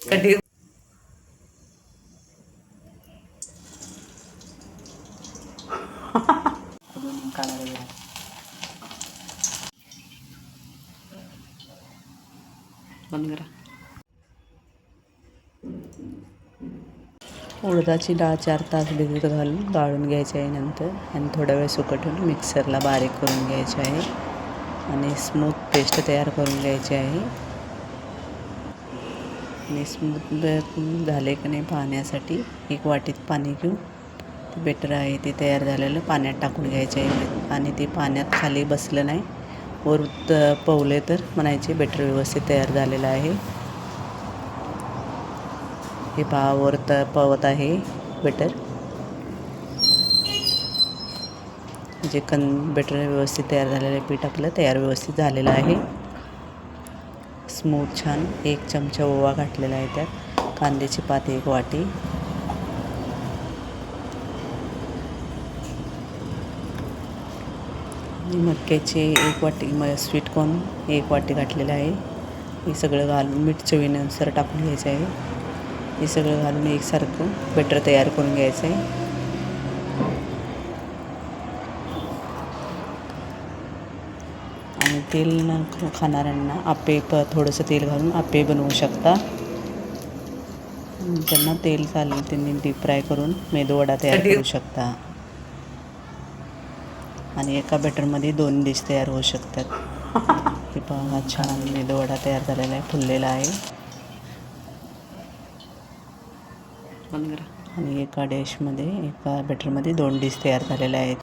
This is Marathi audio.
कधी? बंद करा. उडदाची डाळ चार तास भिजत घालून गाळून घ्यायची आहे नंतर आणि थोडा वेळ सुकटून मिक्सरला बारीक करून घ्यायची आहे. आणि स्मूथ पेस्ट तयार करून घ्यायची आहे. आणि स्मूथ झाले की नाही पाहण्यासाठी एक वाटीत पाणी घेऊन ते बेटर आहे ते तयार झालेलं पाण्यात टाकून घ्यायचे आणि ते पाण्यात खाली बसलं नाही वर पवले तर म्हणायचे बेटर व्यवस्थित तयार झालेलं आहे. हे पहा वर त पवत आहे बेटर जे कन बेटर व्यवस्थित तयार झालेलं आहे पीठ आपलं तयार व्यवस्थित झालेलं आहे. स्मूथ छान. एक चमचा ओवा घातलेला आहे त्यात. कांद्याची पात एक वाटी. मटक्याची एक वाटी म स्वीटकॉर्न एक वाटी घातलेलं आहे. हे सगळं घालून मीठ चवीनुसार टाकून घ्यायचं आहे. हे सगळं घालून एकसारखं बेटर तयार करून घ्यायचं आहे. आणि तेल न खाणाऱ्यांना आप्पे प थोडंसं तेल घालून आप्पे बनवू शकता. त्यांना तेल चालेल त्यांनी डीप फ्राय करून मेदूवडा तयार करू शकता. आणि एका बॅटरमध्ये दोन डिश तयार होऊ शकतात. हे पहा छान मेदूवडा तयार झालेला आहे फुललेला आहे. आणि एका डिशमध्ये एका बॅटरमध्ये दोन डिश तयार झालेल्या आहेत.